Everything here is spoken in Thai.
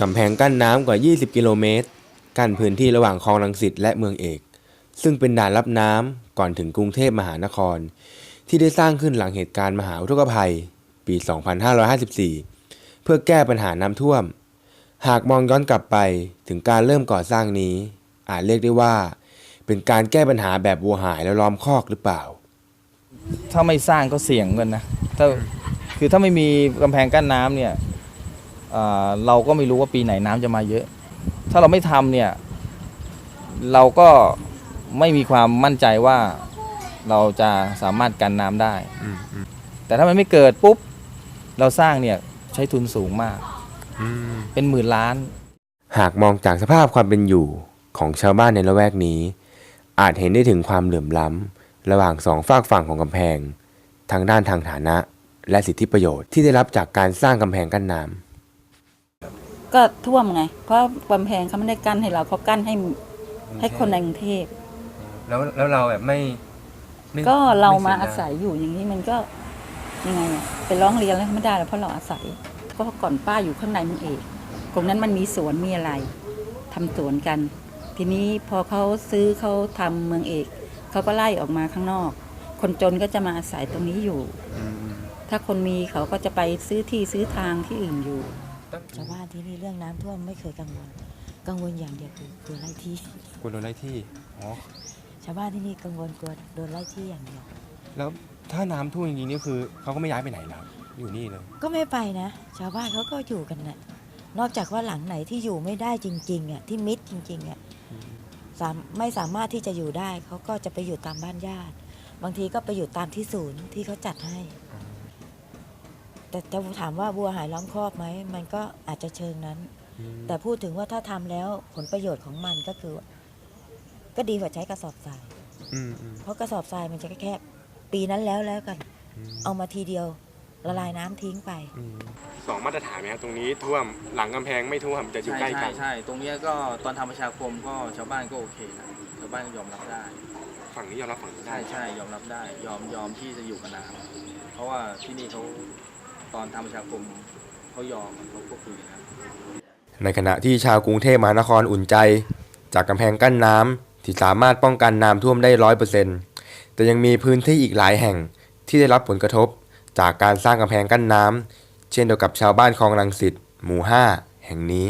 กำแพงกั้นน้ำกว่า 20 กิโลเมตร กั้นพื้นที่ระหว่างคลองลังสิตและเมืองเอก ซึ่งเป็นด่านรับน้ำก่อนถึงกรุงเทพมหานคร ที่ได้สร้างขึ้นหลังเหตุการณ์มหาอุทกภัย ปี 2554 เพื่อแก้ปัญหาน้ำท่วม หากมองย้อนกลับไปถึงการเริ่มก่อสร้างนี้ อาจเรียกได้ว่า เป็นการแก้ปัญหาแบบวัวหายแล้วล้อมคอกหรือเปล่า ถ้าไม่สร้างก็เสี่ยงกันนะถ้าคือถ้าไม่มีกำแพงกั้นน้ำเนี่ย เราก็ไม่รู้ว่าปีไหนน้ำจะมาเยอะ ถ้าเราไม่ทำเนี่ย เราก็ไม่มีความมั่นใจว่าเราจะสามารถกันน้ำได้ แต่ถ้ามันไม่เกิดปุ๊บ เราสร้างเนี่ยใช้ทุนสูงมาก เป็นหมื่นล้าน หากมองจากสภาพความเป็นอยู่ของชาวบ้านในละแวกนี้ อาจเห็นได้ถึงความเหลื่อมล้ำ ระหว่างสองฝากฝั่งของกำแพง ทางด้านทางฐานะ และสิทธิประโยชน์ที่ได้รับจากการสร้างกำแพงกั้นน้ำ ก็ท่วมไง เพราะกำแพงเขาไม่ได้กั้นให้เราเขากั้นให้ให้คนในกรุงเทพแล้วแล้วเราแบบไม่ ก็เรามาอาศัยอยู่อย่างนี้มันก็ยังไงอะไปร้องเรียนแล้วไม่ได้หรอกเพราะเราอาศัยก็ก่อนป้าอยู่ข้างในมันเองตรงนั้นมันมีสวนมีอะไรทำสวนกัน ทีนี้พอเขาซื้อเขาทำเมืองเอกเขาก็ไล่ออกมาข้างนอก คนจนก็จะมาอาศัยตรงนี้อยู่ ถ้าคนมีเขาก็จะไปซื้อที่ซื้อทางที่อื่นอยู่ ชาวบ้านที่นี่เรื่องน้ำท่วมไม่เคยกังวล กังวลอย่างเดียวคือตัวไล่ที่กลัวโดนไล่ที่อ๋อชาวบ้านที่นี่กังวลกลัวโดนไล่ที่อย่างเดียว แล้วถ้าน้ำท่วมจริงๆนี่คือเขาก็ไม่ย้ายไปไหนแล้วอยู่นี่เลยก็ไม่ไปนะ ชาวบ้านเขาก็อยู่กันนะ่ะนอกจากว่าหลังไหนที่อยู่ไม่ได้จริงๆอะที่มิดจริงๆอะสามไม่สามารถที่จะอยู่ได้เขาก็จะไปอยู่ตามบ้านญาติ บางทีก็ไปอยู่ตามที่ศูนย์ที่เขาจัดให้ แต่จะถามว่าบัวหายล้อมคอกไหมมันก็อาจจะเชิงนั้น แต่พูดถึงว่าถ้าทำแล้วผลประโยชน์ของมันก็คือ ก็ดีกว่าใช้กระสอบทราย อืมอืมเพราะกระสอบทรายมันจะแค่ปีนั้นแล้วแล้วกัน เอามาทีเดียวละลายน้ำทิ้งไปสองมาตรฐานไหมครับตรงนี้ท่วมหลังกำแพงไม่ท่วมจะอยู่ใกล้ใช่กัใช่นใช่ตรงเนี้ยก็ตอนทำประชาคมก็ชาวบ้านก็โอเคนะชาวบ้านก็ยอมรับได้ ฝั่งนี้ยอมรับฝั่งนี้ได้ใช่ใช่ยอมรับได้ ยอมยอมที่จะอยู่กับน้ำเพราะว่าที่นี่เขา ตอนทำประชาคมเขายอมเขาก็คุยนะในขณะที่ชาวกรุงเทพมหานครอุ่นใจ จากกำแพงกั้นน้ำที่สามารถป้องกันน้ำท่วมได้ร้อยเปอร์เซ็นต์แต่ยังมีพื้นที่อีกหลายแห่งที่ได้รับผลกระทบ จากการสร้างกำแพงกั้นน้ำเช่นเดียวกับชาวบ้านคลองรังสิตหมู่ 5 แห่งนี้